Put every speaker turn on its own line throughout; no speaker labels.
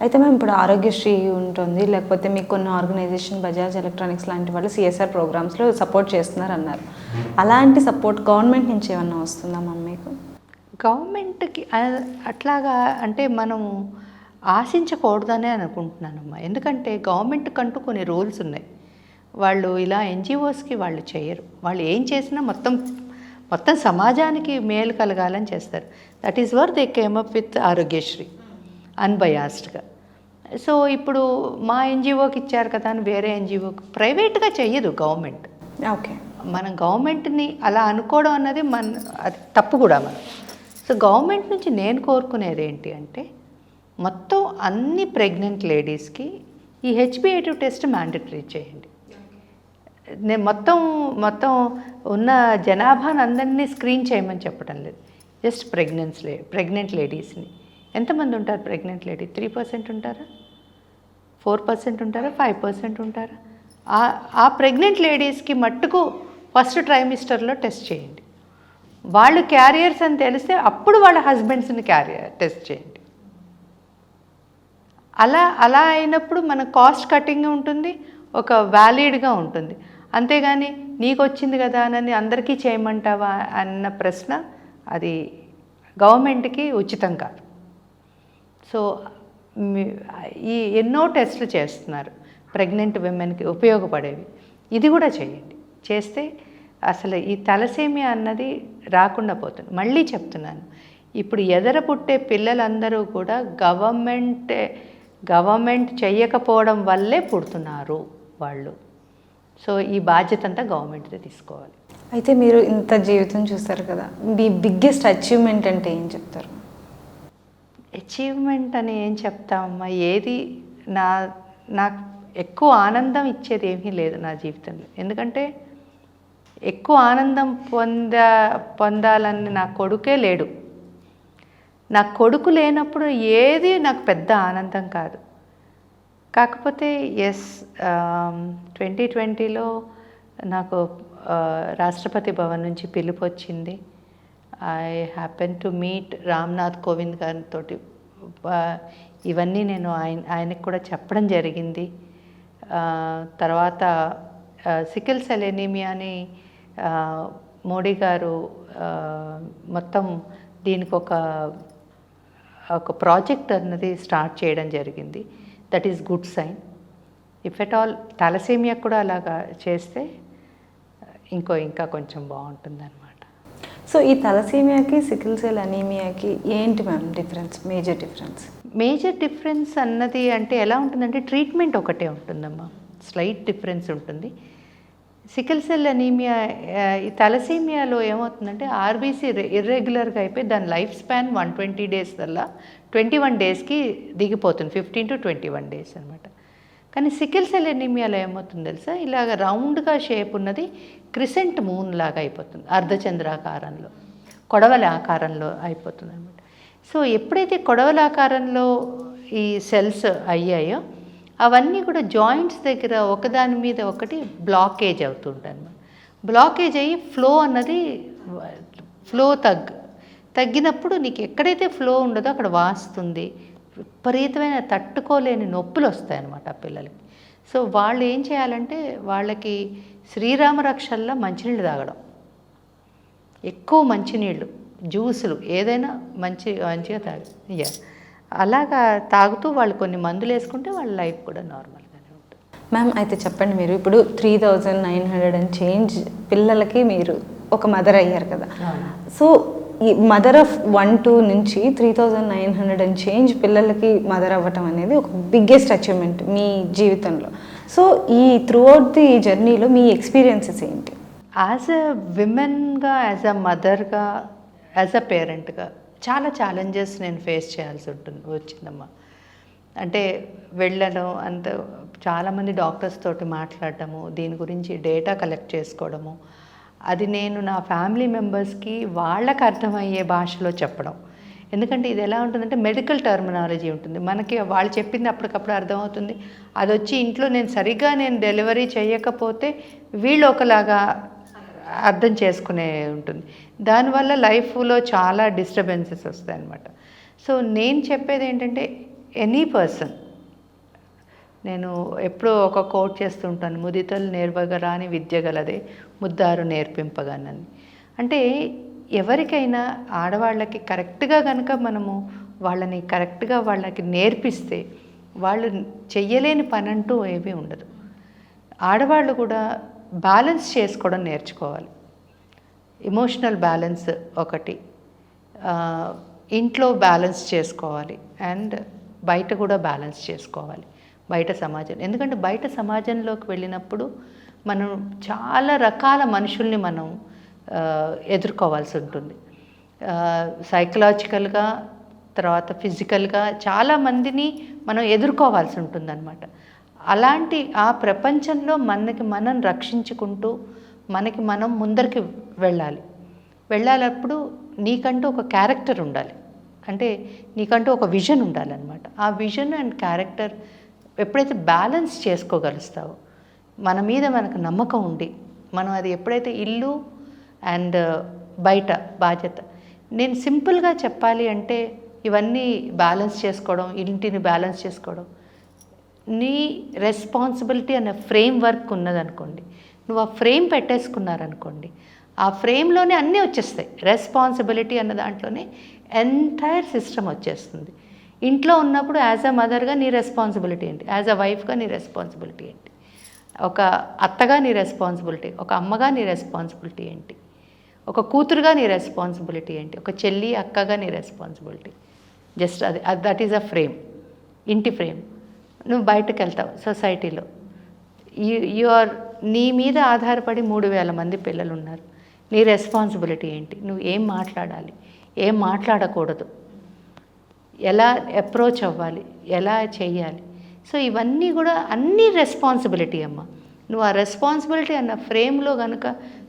అయితే మేము ఇప్పుడు ఆరోగ్యశ్రీ ఉంటుంది లేకపోతే మీకు కొన్ని ఆర్గనైజేషన్ బజాజ్ ఎలక్ట్రానిక్స్ లాంటి వాళ్ళు సిఎస్ఆర్ ప్రోగ్రామ్స్లో సపోర్ట్ చేస్తున్నారు అన్నారు అలాంటి సపోర్ట్ గవర్నమెంట్ నుంచి ఏమన్నా వస్తుందా మ్యామ్ మీకు?
గవర్నమెంట్కి అట్లాగా అంటే మనం ఆశించకూడదనే అనుకుంటున్నానమ్మా. ఎందుకంటే గవర్నమెంట్ కంటూ కొన్ని రూల్స్ ఉన్నాయి. వాళ్ళు ఇలా ఎన్జిఓస్కి వాళ్ళు చేయరు. వాళ్ళు ఏం చేసినా మొత్తం మొత్తం సమాజానికి మేలు కలగాలని చేస్తారు. That is where they came up with Aarogyasri అన్బయాస్డ్గా so ఇప్పుడు మా ఎన్జిఓకి ఇచ్చారు కదా అని వేరే ఎన్జిఓకి ప్రైవేట్గా చెయ్యదు గవర్నమెంట్.
ఓకే.
మనం గవర్నమెంట్ని అలా అనుకోవడం అన్నది మన అది తప్పు కూడా మనం. సో గవర్నమెంట్ నుంచి నేను కోరుకునేది ఏంటి అంటే మొత్తం అన్ని ప్రెగ్నెంట్ లేడీస్కి ఈ హెచ్బిఏటివ్ టెస్ట్ మ్యాండటరీ చేయండి. నేను మొత్తం మొత్తం ఉన్న జనాభాను అందరినీ స్క్రీన్ చేయమని చెప్పడం లేదు. జస్ట్ ప్రెగ్నెన్స్ లే ప్రెగ్నెంట్ లేడీస్ని. ఎంతమంది ఉంటారు ప్రెగ్నెంట్ లేడీ? త్రీ పర్సెంట్ ఉంటారా? ఫోర్ పర్సెంట్ ఉంటారా ఫైవ్ పర్సెంట్ ఉంటారా? ఆ- ఆ ప్రెగ్నెంట్ లేడీస్కి మట్టుకు ఫస్ట్ ట్రైమిస్టర్లో టెస్ట్ చేయండి. వాళ్ళు క్యారియర్స్ అని తెలిస్తే అప్పుడు వాళ్ళ హస్బెండ్స్ని క్యారియర్ టెస్ట్ చేయండి. అలా అలా అయినప్పుడు మన కాస్ట్ కటింగ్ ఉంటుంది ఒక వ్యాలిడ్గా ఉంటుంది. అంతేగాని నీకు వచ్చింది కదా అని అందరికీ చేయమంటావా అన్న ప్రశ్న అది గవర్నమెంట్కి ఉచితం కాదు. సో ఈ ఎన్నో టెస్టులు చేస్తున్నారు. ప్రెగ్నెంట్ విమెన్కి ఉపయోగపడేవి. ఇది కూడా చేయండి. చేస్తే అసలు ఈ తలసేమియా అన్నది రాకుండా పోతుంది. మళ్ళీ చెప్తున్నాను. ఇప్పుడు ఎదర పుట్టే పిల్లలందరూ కూడా గవర్నమెంట్ గవర్నమెంట్ చేయకపోవడం వల్లే పుడుతున్నారు వాళ్ళు. సో ఈ బాధ్యత అంతా గవర్నమెంట్దే తీసుకోవాలి.
అయితే మీరు ఇంత జీవితం చూస్తారు కదా మీ బిగ్గెస్ట్ అచీవ్మెంట్ అంటే ఏం చెప్తారు?
అచీవ్మెంట్ అని ఏం చెప్తామమ్మా ఏది నా నాకు ఎక్కువ ఆనందం ఇచ్చేది ఏమీ లేదు నా జీవితంలో. ఎందుకంటే ఎక్కువ ఆనందం పొంద పొందాలని నా కొడుకే లేడు. నా కొడుకు లేనప్పుడు ఏది నాకు పెద్ద ఆనందం కాదు. కాకపోతే ఎస్ ట్వంటీ ట్వంటీలో నాకు uh, రాష్ట్రపతి భవన్ నుంచి పిలుపు వచ్చింది. I happen to meet Ramnath Kovind గారితో ఇవన్నీ నేను ఆయన ఆయనకు కూడా చెప్పడం జరిగింది. తర్వాత సికిల్ సెల్ ఎనీమియాని మోడీ గారు మొత్తం దీనికి ఒక ఒక ప్రాజెక్ట్ అన్నది స్టార్ట్ చేయడం జరిగింది. That is good sign if at all thalassemia కూడా అలాగా చేస్తే ఇంకో ఇంకా కొంచెం బాగుంటుంది అనమాట
సో ఈ తలసీమియాకి సికిల్ సెల్ అనీమియాకి ఏంటి ma'am difference major difference
major difference అన్నది అంటే ఎలా ఉంటుందంటే ట్రీట్మెంట్ ఒకటే ఉంటుందమ్మా స్లైట్ డిఫరెన్స్ ఉంటుంది. సికిల్ సెల్ అనీమియా ఈ తలసీమియాలో ఏమవుతుందంటే ఆర్బీసీ ఇర్రెగ్యులర్గా అయిపోయి దాని life span one twenty days వల్ల ట్వంటీ వన్ డేస్కి దిగిపోతుంది. Fifteen to twenty one days అనమాట కానీ సికిల్ సెల్ ఎనీమియాలో ఏమవుతుంది తెలుసా? ఇలాగ రౌండ్గా షేప్ ఉన్నది క్రిసెంట్ మూన్ లాగా అయిపోతుంది అర్ధచంద్రాకారంలో. కొడవల ఆకారంలో అయిపోతుంది అనమాట సో ఎప్పుడైతే కొడవల ఆకారంలో ఈ సెల్స్ అయ్యాయో అవన్నీ కూడా జాయింట్స్ దగ్గర ఒకదాని మీద ఒకటి బ్లాకేజ్ అవుతుంటాయి అనమాట బ్లాకేజ్ అయ్యి ఫ్లో అన్నది ఫ్లో తగ్గు. తగ్గినప్పుడు నీకు ఎక్కడైతే ఫ్లో ఉండదో అక్కడ వాస్తుంది. విపరీతమైన తట్టుకోలేని నొప్పులు వస్తాయి అన్నమాట ఆ పిల్లలకి. సో వాళ్ళు ఏం చేయాలంటే వాళ్ళకి శ్రీరామ రక్షల్లో మంచినీళ్ళు తాగడం. ఎక్కువ మంచినీళ్ళు జ్యూసులు ఏదైనా మంచి మంచిగా తాగి అలాగా తాగుతూ వాళ్ళు కొన్ని మందులు వేసుకుంటే వాళ్ళ లైఫ్ కూడా నార్మల్గానే ఉంటుంది.
మ్యామ్ అయితే చెప్పండి మీరు. ఇప్పుడు three thousand nine hundred and change పిల్లలకి మీరు ఒక మదర్ అయ్యారు కదా. సో ఈ మదర్ ఆఫ్ వన్ టూ నుంచి three thousand nine hundred and change పిల్లలకి మదర్ అవ్వటం అనేది ఒక బిగ్గెస్ట్ అచీవ్మెంట్ మీ జీవితంలో. సో ఈ త్రూ అవుట్ ది జర్నీలో మీ ఎక్స్పీరియన్సెస్ ఏంటి?
యాజ్ అ విమెన్గా యాజ్ అ మదర్గా యాజ్ అ పేరెంట్గా చాలా ఛాలెంజెస్ నేను ఫేస్ చేయాల్సి ఉంటుంది వచ్చిందమ్మా. అంటే వెళ్ళడం అంత చాలామంది డాక్టర్స్ తోటి మాట్లాడటము దీని గురించి డేటా కలెక్ట్ చేసుకోవడము అది నేను నా ఫ్యామిలీ మెంబర్స్కి వాళ్ళకి అర్థమయ్యే భాషలో చెప్పడం. ఎందుకంటే ఇది ఎలా ఉంటుందంటే మెడికల్ టర్మినాలజీ ఉంటుంది. మనకి వాళ్ళు చెప్పింది అప్పటికప్పుడు అర్థమవుతుంది. అది వచ్చి ఇంట్లో నేను సరిగ్గా నేను డెలివరీ చేయకపోతే వీళ్ళు ఒకలాగా అర్థం చేసుకునే ఉంటుంది. దానివల్ల లైఫ్లో చాలా డిస్టర్బెన్సెస్ వస్తాయి అన్నమాట సో నేను చెప్పేది ఏంటంటే ఎనీ పర్సన్ నేను ఎప్పుడూ ఒక కోట్ చేస్తుంటాను ముదితలు నేర్వగరాని విద్య గలదే ముద్దారు నేర్పింపగానని. అంటే ఎవరికైనా ఆడవాళ్ళకి కరెక్ట్గా కనుక మనము వాళ్ళని కరెక్ట్గా వాళ్ళకి నేర్పిస్తే వాళ్ళు చెయ్యలేని పని అంటూ ఏమీ ఉండదు. ఆడవాళ్ళు కూడా బ్యాలెన్స్ చేసుకోవడం నేర్చుకోవాలి. ఎమోషనల్ బ్యాలెన్స్ ఒకటి ఇంట్లో బ్యాలెన్స్ చేసుకోవాలి అండ్ బయట కూడా బ్యాలెన్స్ చేసుకోవాలి. బయట సమాజం. ఎందుకంటే బయట సమాజంలోకి వెళ్ళినప్పుడు మనం చాలా రకాల మనుషుల్ని మనం ఎదుర్కోవాల్సి ఉంటుంది. సైకలాజికల్గా తర్వాత ఫిజికల్గా చాలామందిని మనం ఎదుర్కోవాల్సి ఉంటుందన్నమాట. అలాంటి ఆ ప్రపంచంలో మనకి మనం రక్షించుకుంటూ మనకి మనం ముందరికి వెళ్ళాలి. వెళ్ళాలప్పుడు నీకంటూ ఒక క్యారెక్టర్ ఉండాలి. అంటే నీకంటూ ఒక విజన్ ఉండాలన్నమాట. ఆ విజన్ అండ్ క్యారెక్టర్ ఎప్పుడైతే బ్యాలెన్స్ చేసుకోగలుస్తావో మన మీద మనకు నమ్మకం ఉండి మనం అది ఎప్పుడైతే ఇల్లు అండ్ uh, బయట బాధ్యత నేను సింపుల్గా చెప్పాలి అంటే ఇవన్నీ బ్యాలెన్స్ చేసుకోవడం ఇంటిని బ్యాలెన్స్ చేసుకోవడం నీ రెస్పాన్సిబిలిటీ అనే ఫ్రేమ్ వర్క్ ఉన్నదనుకోండి నువ్వు ఆ ఫ్రేమ్ పెట్టేసుకున్నారనుకోండి ఆ ఫ్రేమ్లోనే అన్నీ వచ్చేస్తాయి. రెస్పాన్సిబిలిటీ అన్న దాంట్లోనే ఎంటైర్ సిస్టమ్ వచ్చేస్తుంది. ఇంట్లో ఉన్నప్పుడు యాజ్ అ మదర్గా నీ రెస్పాన్సిబిలిటీ ఏంటి? యాజ్ అ వైఫ్గా నీ రెస్పాన్సిబిలిటీ ఏంటి? ఒక అత్తగా నీ రెస్పాన్సిబిలిటీ ఒక అమ్మగా నీ రెస్పాన్సిబిలిటీ ఏంటి? ఒక కూతురుగా నీ రెస్పాన్సిబిలిటీ ఏంటి? ఒక చెల్లి అక్కగా నీ రెస్పాన్సిబిలిటీ. జస్ట్ అది దట్ ఈజ్ అ ఫ్రేమ్ ఇంటి ఫ్రేమ్. నువ్వు బయటకు వెళ్తావు సొసైటీలో. యు ఆర్ నీ మీద ఆధారపడి మూడు వేల మంది పిల్లలు ఉన్నారు నీ రెస్పాన్సిబిలిటీ ఏంటి? నువ్వు ఏం మాట్లాడాలి? ఏం మాట్లాడకూడదు? ఎలా అప్రోచ్ అవ్వాలి ఎలా చేయాలి సో ఇవన్నీ కూడా అన్నీ రెస్పాన్సిబిలిటీ అమ్మ. నువ్వు ఆ రెస్పాన్సిబిలిటీ అన్న ఫ్రేమ్లో కనుక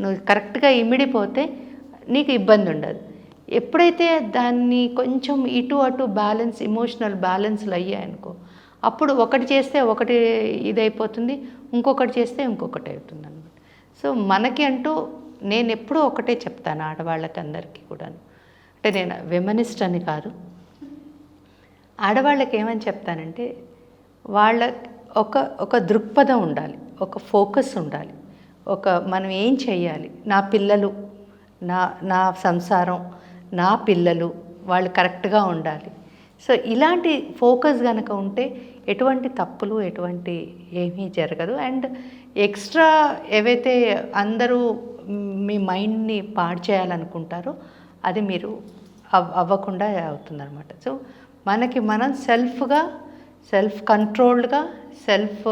నువ్వు కరెక్ట్గా ఇమిడిపోతే నీకు ఇబ్బంది ఉండదు. ఎప్పుడైతే దాన్ని కొంచెం ఇటు అటు బ్యాలెన్స్ ఇమోషనల్ బ్యాలెన్స్లు అయ్యాయనుకో అప్పుడు ఒకటి చేస్తే ఒకటి ఇదైపోతుంది ఇంకొకటి చేస్తే ఇంకొకటి అవుతుంది అనమాట సో మనకి అంటూ నేను ఎప్పుడూ ఒకటే చెప్తాను ఆడవాళ్ళకి అందరికీ కూడాను. అంటే నేను విమనిస్ట్ అని కాదు. ఆడవాళ్ళకి ఏమని చెప్తానంటే వాళ్ళ ఒక ఒక దృక్పథం ఉండాలి ఒక ఫోకస్ ఉండాలి. ఒక మనం ఏం చేయాలి నా పిల్లలు నా నా సంసారం నా పిల్లలు వాళ్ళు కరెక్ట్గా ఉండాలి. సో ఇలాంటి ఫోకస్ కనుక ఉంటే ఎటువంటి తప్పులు ఎటువంటి ఏమీ జరగదు. అండ్ ఎక్స్ట్రా ఏవైతే అందరూ మీ మైండ్ని పాడు చేయాలనుకుంటారో అది మీరు అవ్ అవ్వకుండా అవుతుందన్నమాట. సో మనకి మనం సెల్ఫ్గా సెల్ఫ్ కంట్రోల్డ్గా సెల్ఫ్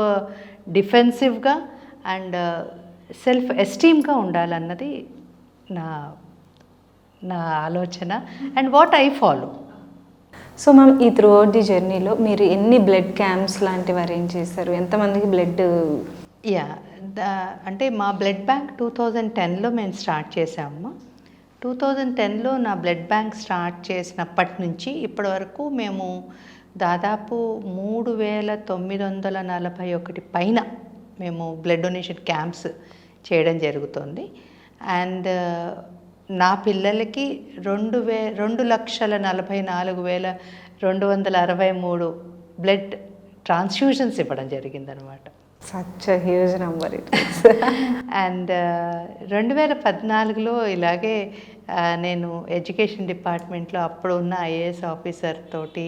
డిఫెన్సివ్గా అండ్ సెల్ఫ్ ఎస్టీమ్గా ఉండాలన్నది నా నా ఆలోచన and what I follow.
So ma'am ఈ త్రూ అవుట్ ది జర్నీలో మీరు ఎన్ని బ్లడ్ క్యాంప్స్ లాంటివి అరేంజ్ చేశారు? ఎంతమందికి బ్లడ్
యా అంటే మా బ్లడ్ బ్యాంక్ టూ థౌజండ్ టెన్లో మేము స్టార్ట్ చేసాము టూ థౌజండ్ టెన్లో నా బ్లడ్ బ్యాంక్ స్టార్ట్ చేసినప్పటి నుంచి ఇప్పటి వరకు మేము దాదాపు మూడు వేల తొమ్మిది వందల నలభై ఒకటి పైన మేము బ్లడ్ డొనేషన్ క్యాంప్స్ చేయడం జరుగుతుంది. అండ్ నా పిల్లలకి రెండు వే రెండు లక్షల నలభై నాలుగు వేల రెండు వందల అరవై మూడు బ్లడ్ ట్రాన్స్ఫ్యూషన్స్ ఇవ్వడం జరిగిందనమాట
such huge number it
and రెండు వేల పద్నాలుగులో ఇలాగే నేను ఎడ్యుకేషన్ డిపార్ట్మెంట్లో అప్పుడు ఉన్న ఐఏఎస్ ఆఫీసర్ తోటి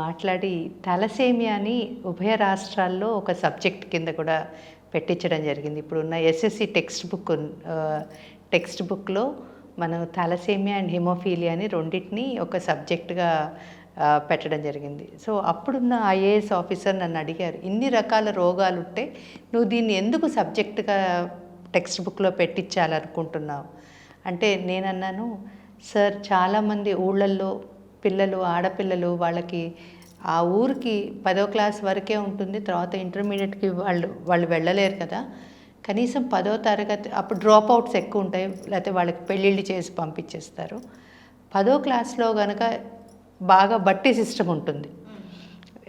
మాట్లాడి తలసేమియాని ఉభయ రాష్ట్రాల్లో ఒక సబ్జెక్ట్ కింద కూడా పెట్టించడం జరిగింది. ఇప్పుడున్న ఎస్ఎస్సి టెక్స్ట్ బుక్ టెక్స్ట్ బుక్లో మనం థాలసేమియా అండ్ హిమోఫీలియాని రెండింటిని ఒక సబ్జెక్టుగా పెట్టడం జరిగింది. సో అప్పుడున్న ఐఏఎస్ ఆఫీసర్ నన్ను అడిగారు ఇన్ని రకాల రోగాలు ఉంటే నువ్వు దీన్ని ఎందుకు సబ్జెక్టుగా టెక్స్ట్ బుక్లో పెట్టించాలనుకుంటున్నావు? అంటే నేనన్నాను సార్ చాలామంది ఊళ్ళల్లో పిల్లలు ఆడపిల్లలు వాళ్ళకి ఆ ఊరికి పదో క్లాస్ వరకే ఉంటుంది తర్వాత ఇంటర్మీడియట్కి వాళ్ళు వాళ్ళు వెళ్ళలేరు కదా. కనీసం పదో తరగతి అప్పుడు డ్రాప్ అవుట్స్ ఎక్కువ ఉంటాయి లేకపోతే వాళ్ళకి పెళ్ళిళ్ళు చేసి పంపించేస్తారు. పదో క్లాస్లో కనుక బాగా బట్టి సిస్టమ్ ఉంటుంది.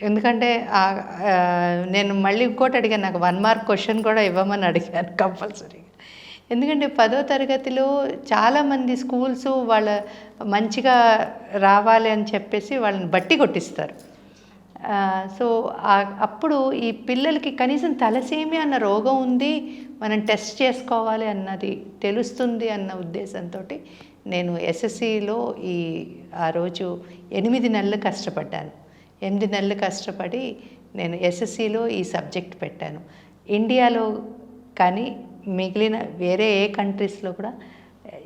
ఎందుకంటే నేను మళ్ళీ ఇంకోటి అడిగాను నాకు వన్ మార్క్ క్వశ్చన్ కూడా ఇవ్వమని అడిగాను కంపల్సరీగా ఎందుకంటే పదో తరగతిలో చాలామంది స్కూల్స్ వాళ్ళ మంచిగా రావాలి అని చెప్పేసి వాళ్ళని బట్టి కొట్టిస్తారు. సో అప్పుడు ఈ పిల్లలకి కనీసం తలసేమి అన్న రోగం ఉంది మనం టెస్ట్ చేసుకోవాలి అన్నది తెలుస్తుంది అన్న ఉద్దేశంతో నేను ఎస్ఎస్సిలో ఈ ఆ రోజు ఎనిమిది నెలలు కష్టపడ్డాను. ఎనిమిది నెలలు కష్టపడి నేను ఎస్ఎస్సిలో ఈ సబ్జెక్ట్ పెట్టాను. ఇండియాలో కానీ మిగిలిన వేరే ఏ కంట్రీస్లో కూడా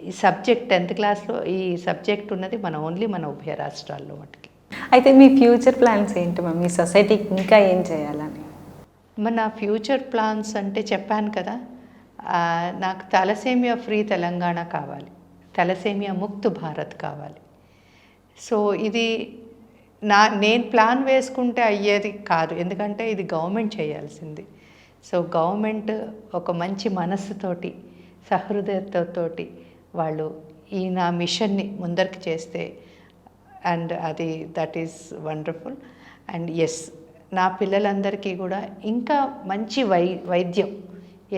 ఈ సబ్జెక్ట్ టెన్త్ క్లాస్లో ఈ సబ్జెక్ట్ ఉన్నది మన ఓన్లీ మన ఉభయ రాష్ట్రాల్లో మటుకి.
అయితే మీ ఫ్యూచర్ ప్లాన్స్ ఏంటి మ్యామ్? మీ సొసైటీకి ఇంకా ఏం చేయాలని?
మన ఫ్యూచర్ ప్లాన్స్ అంటే చెప్పాను కదా నాకు తలసేమియా ఫ్రీ తెలంగాణ కావాలి. తలసేమియా ముక్త్ భారత్ కావాలి. సో ఇది నా నేను ప్లాన్ వేసుకుంటే అయ్యేది కాదు. ఎందుకంటే ఇది గవర్నమెంట్ చేయాల్సింది. సో గవర్నమెంట్ ఒక మంచి మనస్సుతోటి సహృదయతతోటి వాళ్ళు ఈ నా మిషన్ని ముందరికి చేస్తే అండ్ అది that is wonderful. And yes నా పిల్లలందరికీ కూడా ఇంకా మంచి వై వైద్యం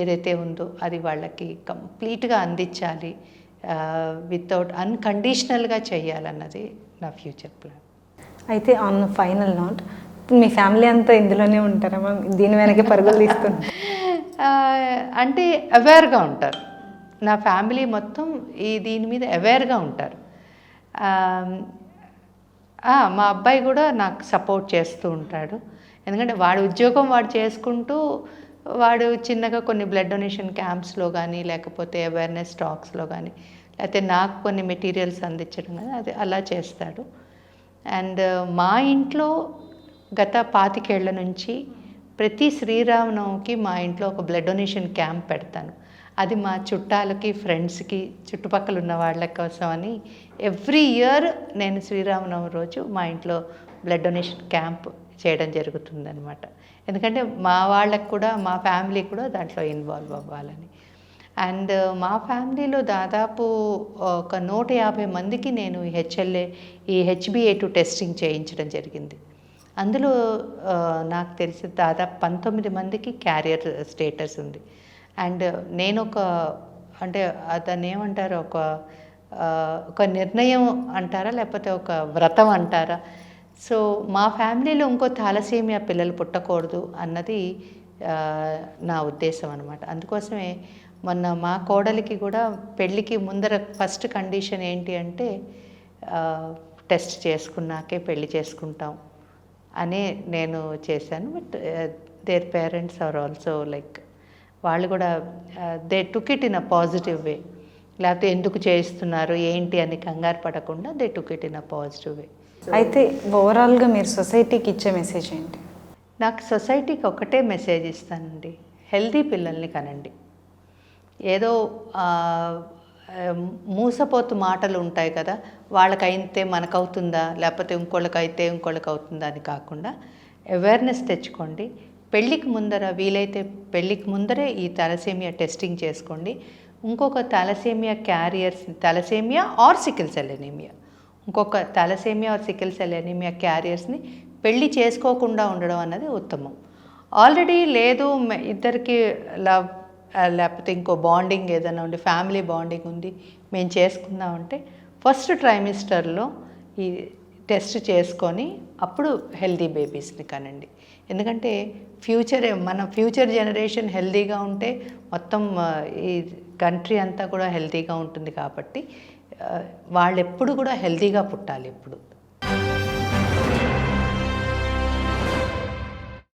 ఏదైతే ఉందో అది వాళ్ళకి కంప్లీట్గా అందించాలి. వితౌట్ అన్కండిషనల్గా చేయాలన్నది నా ఫ్యూచర్ ప్లాన్
అయితే ఆన్ ఫైనల్ నోట్ మీ ఫ్యామిలీ అంతా ఇందులోనే ఉంటారా మ్యామ్ దీని వెనక పరుగులు తీస్తుంది
అంటే అవేర్గా ఉంటారు. నా ఫ్యామిలీ మొత్తం ఈ దీని మీద అవేర్గా ఉంటారు. మా అబ్బాయి కూడా నాకు సపోర్ట్ చేస్తూ ఉంటాడు. ఎందుకంటే వాడు ఉద్యోగం వాడు చేసుకుంటూ వాడు చిన్నగా కొన్ని బ్లడ్ డొనేషన్ క్యాంప్స్లో కానీ లేకపోతే అవేర్నెస్ టాక్స్లో కానీ లేకపోతే నాకు కొన్ని మెటీరియల్స్ అందించడం కానీ అది అలా చేస్తాడు. అండ్ uh, మా ఇంట్లో గత పాతికేళ్ళ నుంచి ప్రతి శ్రీరామనవమికి మా ఇంట్లో ఒక బ్లడ్ డొనేషన్ క్యాంప్ పెడతాను. అది మా చుట్టాలకి ఫ్రెండ్స్కి చుట్టుపక్కల ఉన్న వాళ్ళ కోసం అని ఎవ్రీ ఇయర్ నేను శ్రీరామనవమి రోజు మా ఇంట్లో బ్లడ్ డొనేషన్ క్యాంప్ చేయడం జరుగుతుందనమాట ఎందుకంటే మా వాళ్ళకు కూడా మా ఫ్యామిలీ కూడా దాంట్లో ఇన్వాల్వ్ అవ్వాలని. అండ్ uh, మా ఫ్యామిలీలో దాదాపు uh, ఒక నూట యాభై మందికి నేను హెచ్ఎల్ఏ ఈ హెచ్బిఏ టు టెస్టింగ్ చేయించడం జరిగింది. అందులో uh, నాకు తెలిసి దాదాపు పంతొమ్మిది మందికి క్యారియర్ స్టేటస్ ఉంది. అండ్ నేను ఒక అంటే అతను ఏమంటారు ఒక ఒక నిర్ణయం అంటారా లేకపోతే ఒక వ్రతం అంటారా సో మా ఫ్యామిలీలో ఇంకో థాలసీమియా పిల్లలు పుట్టకూడదు అన్నది నా ఉద్దేశం అనమాట అందుకోసమే మొన్న మా కోడలికి కూడా పెళ్ళికి ముందర ఫస్ట్ కండిషన్ ఏంటి అంటే టెస్ట్ చేసుకున్నాకే పెళ్ళి చేసుకుంటాం అనే నేను చేశాను. But their parents are also like వాళ్ళు కూడా they took it in a positive way. లేకపోతే ఎందుకు చేయిస్తున్నారు ఏంటి అని కంగారు పడకుండా they took it in a positive way.
అయితే ఓవరాల్గా మీరు సొసైటీకి ఇచ్చే మెసేజ్ ఏంటి?
నాకు సొసైటీకి ఒకటే మెసేజ్ ఇస్తానండి. హెల్దీ పిల్లల్ని కనండి. ఏదో మూసపోతు మాటలు ఉంటాయి కదా వాళ్ళకైతే మనకవుతుందా లేకపోతే ఇంకోళ్ళకైతే ఇంకోళ్ళకి అవుతుందా అని కాకుండా అవేర్నెస్ తెచ్చుకోండి. పెళ్ళికి ముందర వీలైతే పెళ్ళికి ముందరే ఈ తలసేమియా టెస్టింగ్ చేసుకోండి. ఇంకొక thalassemia carriers thalassemia or sickle cell anaemia ఇంకొక thalassemia or sickle cell anaemia క్యారియర్స్ని పెళ్ళి చేసుకోకుండా ఉండడం అన్నది ఉత్తమం. ఆల్రెడీ లేదు ఇద్దరికి లవ్ లేకపోతే ఇంకో బాండింగ్ ఏదైనా ఉండి ఫ్యామిలీ బాండింగ్ ఉంది మేము చేసుకుందాం అంటే ఫస్ట్ ట్రైమిస్టర్లో ఈ టెస్ట్ చేసుకొని అప్పుడు హెల్దీ బేబీస్ని కనండి. ఎందుకంటే ఫ్యూచర్ మన ఫ్యూచర్ జనరేషన్ హెల్దీగా ఉంటే మొత్తం ఈ కంట్రీ అంతా కూడా హెల్తీగా ఉంటుంది కాబట్టి వాళ్ళు ఎప్పుడు కూడా హెల్తీగా పుట్టాలి ఎప్పుడు.